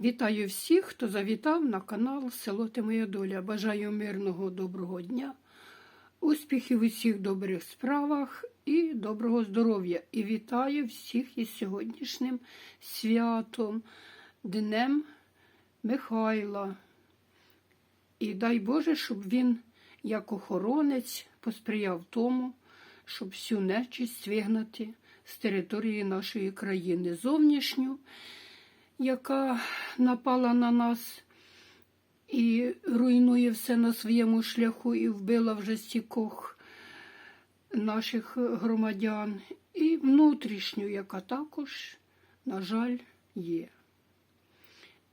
Вітаю всіх, хто завітав на канал Село Ти Моя Доля. Бажаю мирного доброго дня, успіхів у всіх добрих справах і доброго здоров'я. І вітаю всіх із сьогоднішнім святом, Днем Михайла. І дай Боже, щоб він, як охоронець, посприяв тому, щоб всю нечисть вигнати з території нашої країни зовнішню яка напала на нас і руйнує все на своєму шляху і вбила вже стікох наших громадян, і внутрішню, яка також, на жаль, є.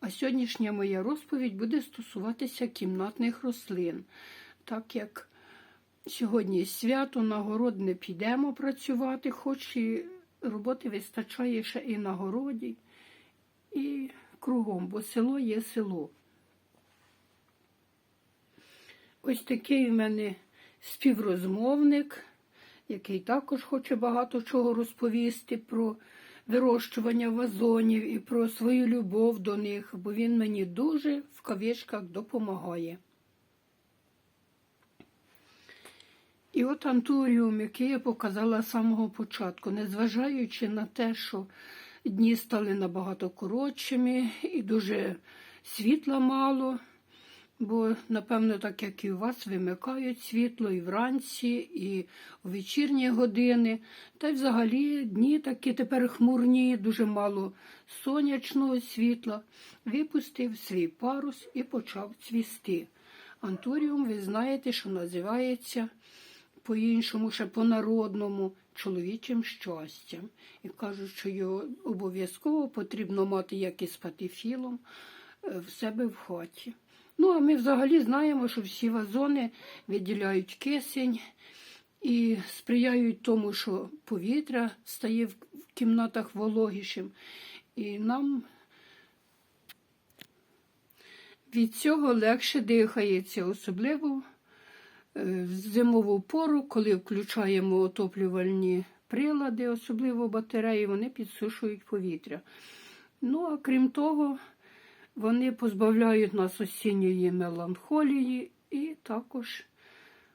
А сьогоднішня моя розповідь буде стосуватися кімнатних рослин, так як сьогодні свято, на город не підемо працювати, хоч і роботи вистачає ще і на городі і кругом, бо село є село. Ось такий в мене співрозмовник, який також хоче багато чого розповісти про вирощування вазонів і про свою любов до них, бо він мені дуже в кавичках допомагає. І от антуріум, який я показала з самого початку, незважаючи на те, що дні стали набагато коротшими і дуже світла мало, бо, напевно, так як і у вас, вимикають світло і вранці, і у вечірні години. Та й взагалі дні такі тепер хмурні, дуже мало сонячного світла. Випустив свій парус і почав цвісти. Антуріум, ви знаєте, що називається по-іншому, ще по-народному чоловічим щастям. І кажуть, що його обов'язково потрібно мати як із патифілом е, в себе в хаті. Ну, а ми взагалі знаємо, що всі вазони виділяють кисень і сприяють тому, що повітря стає в кімнатах вологішим. І нам від цього легше дихається, особливо в зимову пору, коли включаємо отоплювальні прилади, особливо батареї, вони підсушують повітря. Ну, а крім того, вони позбавляють нас осінньої меланхолії і також,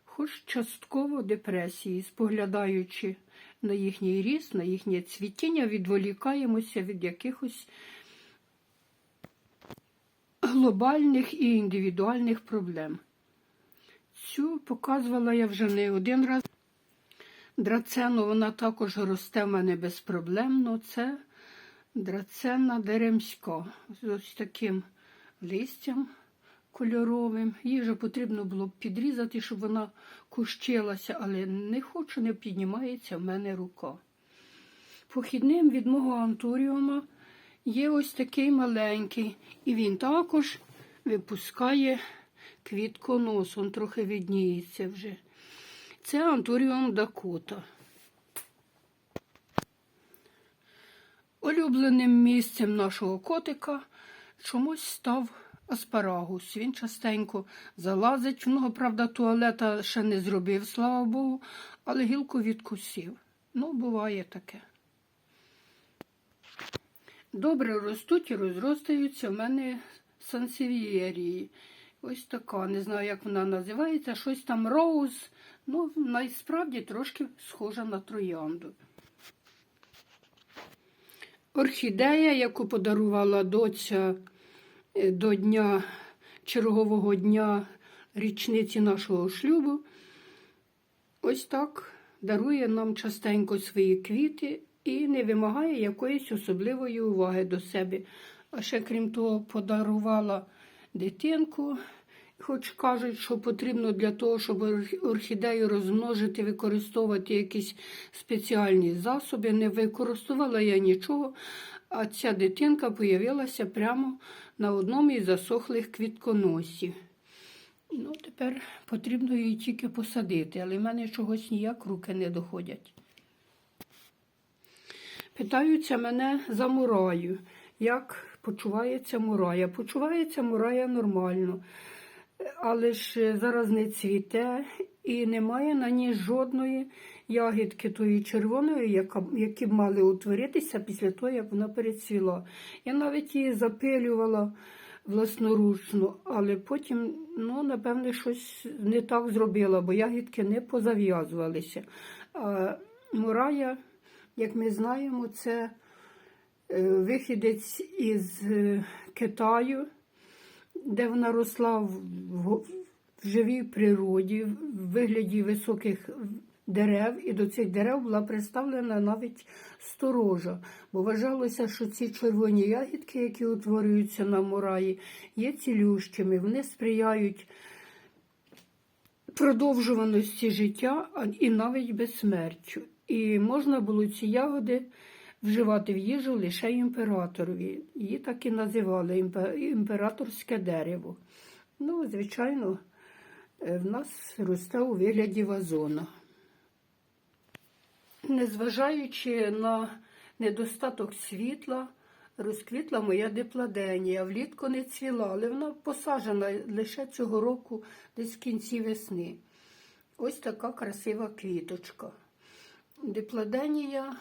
хоч частково депресії, споглядаючи на їхній ріст, на їхнє цвітіння, відволікаємося від якихось глобальних і індивідуальних проблем. Цю показувала я вже не один раз. Драцену вона також росте в мене безпроблемно. Це драцена деремська з ось таким листям кольоровим. Її вже потрібно було б підрізати, щоб вона кущилася, але не хочу, не піднімається в мене рука. Похідним від мого антуріума є ось такий маленький, і він також випускає квітконос, він трохи відніється вже. Це антуріум Дакота. Улюбленим місцем нашого котика чомусь став аспарагус. Він частенько залазить. В нього, правда, туалета ще не зробив, слава Богу, але гілку відкусив. Ну, буває таке. Добре ростуть і розростаються в мене сансевієрії. Ось така, не знаю, як вона називається, щось там роуз. Ну, насправді трошки схожа на троянду. Орхідея, яку подарувала доця е, до дня чергового дня річниці нашого шлюбу, ось так дарує нам частенько свої квіти і не вимагає якоїсь особливої уваги до себе. А ще, крім того, подарувала дитинку. Хоч кажуть, що потрібно для того, щоб орхідею розмножити, використовувати якісь спеціальні засоби. Не використовувала я нічого, а ця дитинка появилася прямо на одному із засохлих квітконосів. Ну, Тепер потрібно її тільки посадити, але в мене чогось ніяк руки не доходять. Питаються мене за мураю. Як почувається мурая? Почувається мурая нормально але ж зараз не цвіте і немає на ній жодної ягідки тої червоної, яка, які б мали утворитися після того, як вона перецвіла. Я навіть її запилювала власноручно, але потім, ну, напевне, щось не так зробила, бо ягідки не позав'язувалися. А мурая, як ми знаємо, це е, вихідець із е, Китаю, де вона росла в живій природі, в вигляді високих дерев, і до цих дерев була представлена навіть сторожа, бо вважалося, що ці червоні ягідки, які утворюються на мураї, є цілющими, вони сприяють продовжуваності життя і навіть безсмертю. І можна було ці ягоди вживати в їжу лише імператорові. Її так і називали імператорське дерево. Ну, звичайно, е, в нас росте у вигляді вазона. Незважаючи на недостаток світла, розквітла моя дипладенія. Влітку не цвіла, але вона посаджена лише цього року, десь в кінці весни. Ось така красива квіточка. Дипладенія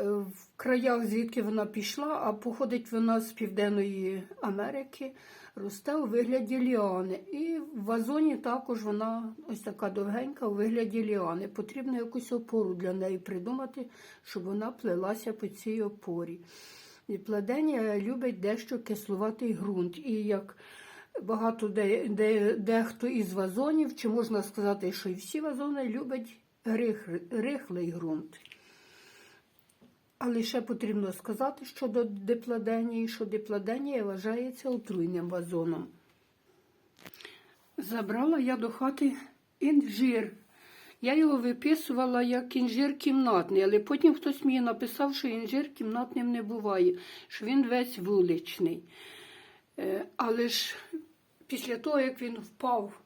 в краях, звідки вона пішла, а походить вона з Південної Америки, росте у вигляді ліани. І в вазоні також вона ось така довгенька у вигляді ліани. Потрібно якусь опору для неї придумати, щоб вона плелася по цій опорі. І пледення любить дещо кислуватий ґрунт. І як багато де, де, дехто із вазонів, чи можна сказати, що і всі вазони люблять рих, рихлий ґрунт. Але ще потрібно сказати щодо дипладенії, що дипладенія вважається отруйним вазоном. Забрала я до хати інжир. Я його виписувала як інжир кімнатний, але потім хтось мені написав, що інжир кімнатним не буває, що він весь вуличний. Е, Але ж після того, як він впав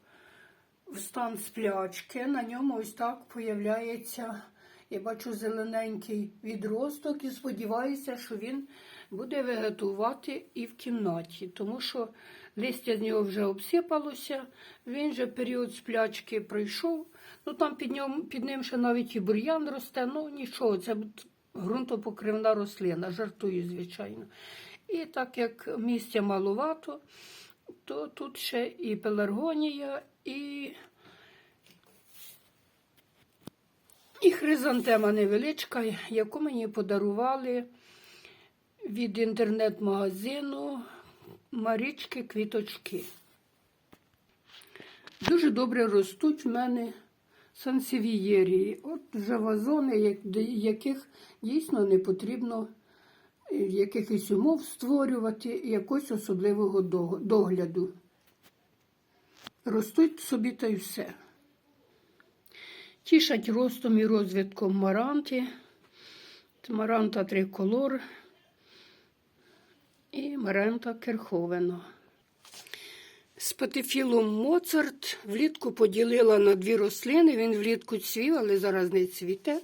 в стан сплячки, на ньому ось так появляється, я бачу зелененький відросток і сподіваюся, що він буде вегетувати і в кімнаті, тому що листя з нього вже обсипалося, він же період сплячки пройшов. Ну там під, ньому, під ним ще навіть і бур'ян росте, ну нічого, це ґрунтопокривна рослина, жартую, звичайно. І так як місця маловато, то тут ще і пеларгонія, і, і хризантема невеличка, яку мені подарували від інтернет-магазину Марічки Квіточки. Дуже добре ростуть в мене сансевієрії. От вже вазони, яких дійсно не потрібно е, якихось умов створювати, якогось особливого догляду. Ростуть собі та й все. Тішать ростом і розвитком маранти, маранта триколор і маранта керховена. Спатифілум Моцарт влітку поділила на дві рослини. Він влітку цвів, але зараз не цвіте.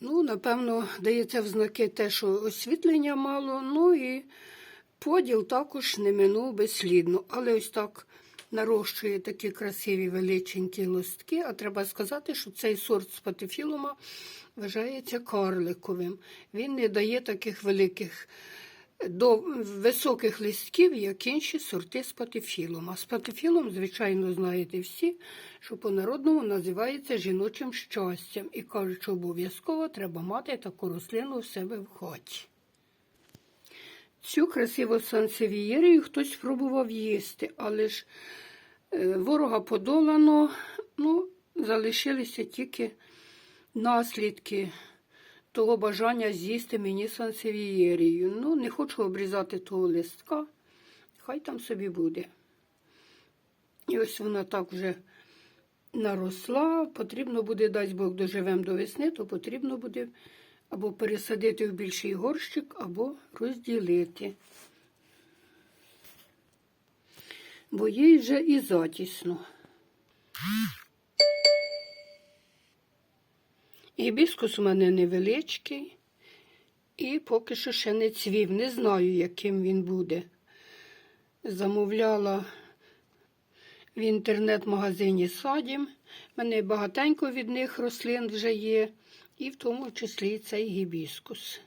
Ну, напевно, дається в знаки те, що освітлення мало. Ну і поділ також не минув безслідно. Але ось так нарощує такі красиві величенькі листки. А треба сказати, що цей сорт спатифілума вважається карликовим. Він не дає таких великих до високих листків, як інші сорти спатифілума. Спатифілум, звичайно, знаєте всі, що по-народному називається жіночим щастям. І кажуть, що обов'язково треба мати таку рослину в себе в хаті. Цю красиву сансевієрію хтось спробував їсти, але ж е, ворога подолано, ну, залишилися тільки наслідки того бажання з'їсти мені сансевієрію. Ну, не хочу обрізати того листка, хай там собі буде. І ось вона так вже наросла. Потрібно буде, дасть Бог, доживемо до весни, то потрібно буде або пересадити в більший горщик, або розділити. Бо їй вже і затісно. Гібіскус у мене невеличкий, і поки що ще не цвів. Не знаю, яким він буде. Замовляла в інтернет-магазині Садім. У мене багатенько від них рослин вже є, і в тому числі цей гібіскус.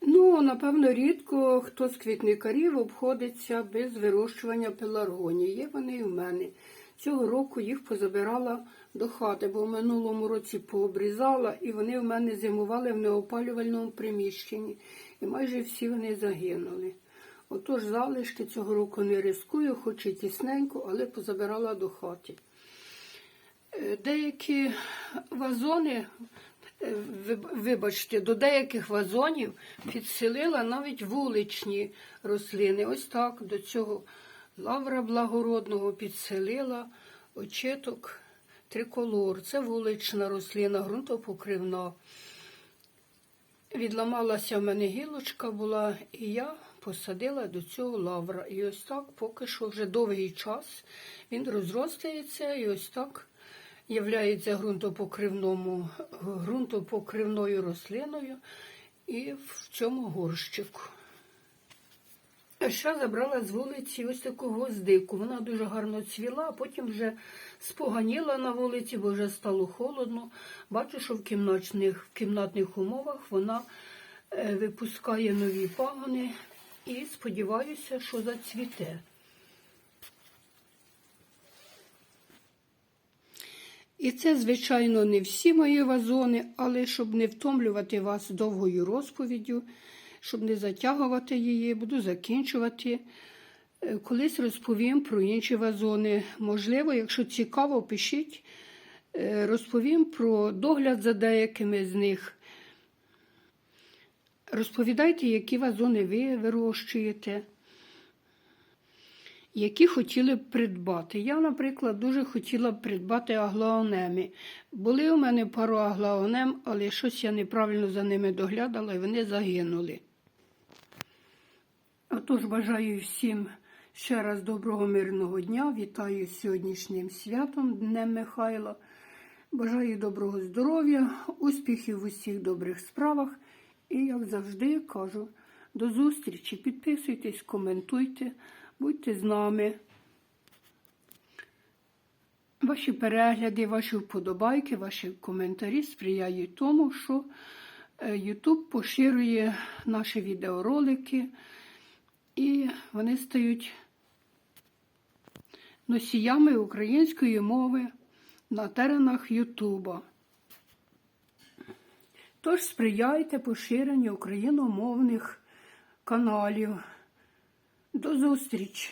Ну, напевно, рідко хто з квітникарів обходиться без вирощування пеларгонії. Є вони і в мене. Цього року їх позабирала до хати, бо в минулому році пообрізала, і вони в мене зимували в неопалювальному приміщенні. І майже всі вони загинули. Отож, залишки цього року не рискую, хоч і тісненько, але позабирала до хати. Деякі вазони, е, вибачте, до деяких вазонів підселила навіть вуличні рослини. Ось так до цього лавра благородного підселила очиток триколор. Це вулична рослина, ґрунтопокривна. Відламалася в мене гілочка була, і я посадила до цього лавра. І ось так поки що вже довгий час він розростається і ось так являється ґрунтопокривному, ґрунтопокривною рослиною і в цьому горщику. А ще забрала з вулиці ось таку гвоздику. Вона дуже гарно цвіла, а потім вже споганіла на вулиці, бо вже стало холодно. Бачу, що в кімнатних, в кімнатних умовах вона е, випускає нові пагони і сподіваюся, що зацвіте. І це, звичайно, не всі мої вазони, але щоб не втомлювати вас довгою розповіддю, щоб не затягувати її, буду закінчувати. Е, Колись розповім про інші вазони. Можливо, якщо цікаво, пишіть, Е, розповім про догляд за деякими з них. Розповідайте, які вазони ви вирощуєте які хотіли б придбати. Я, наприклад, дуже хотіла б придбати аглаонеми. Були у мене пару аглаонем, але щось я неправильно за ними доглядала і вони загинули. Отож, бажаю всім ще раз доброго мирного дня. Вітаю з сьогоднішнім святом, Днем Михайла. Бажаю доброго здоров'я, успіхів в усіх добрих справах. І, як завжди, кажу, до зустрічі. Підписуйтесь, коментуйте, будьте з нами. Ваші перегляди, ваші вподобайки, ваші коментарі сприяють тому, що е, YouTube поширює наші відеоролики, і вони стають носіями української мови на теренах Ютуба. Тож сприяйте поширенню україномовних каналів. До зустрічі!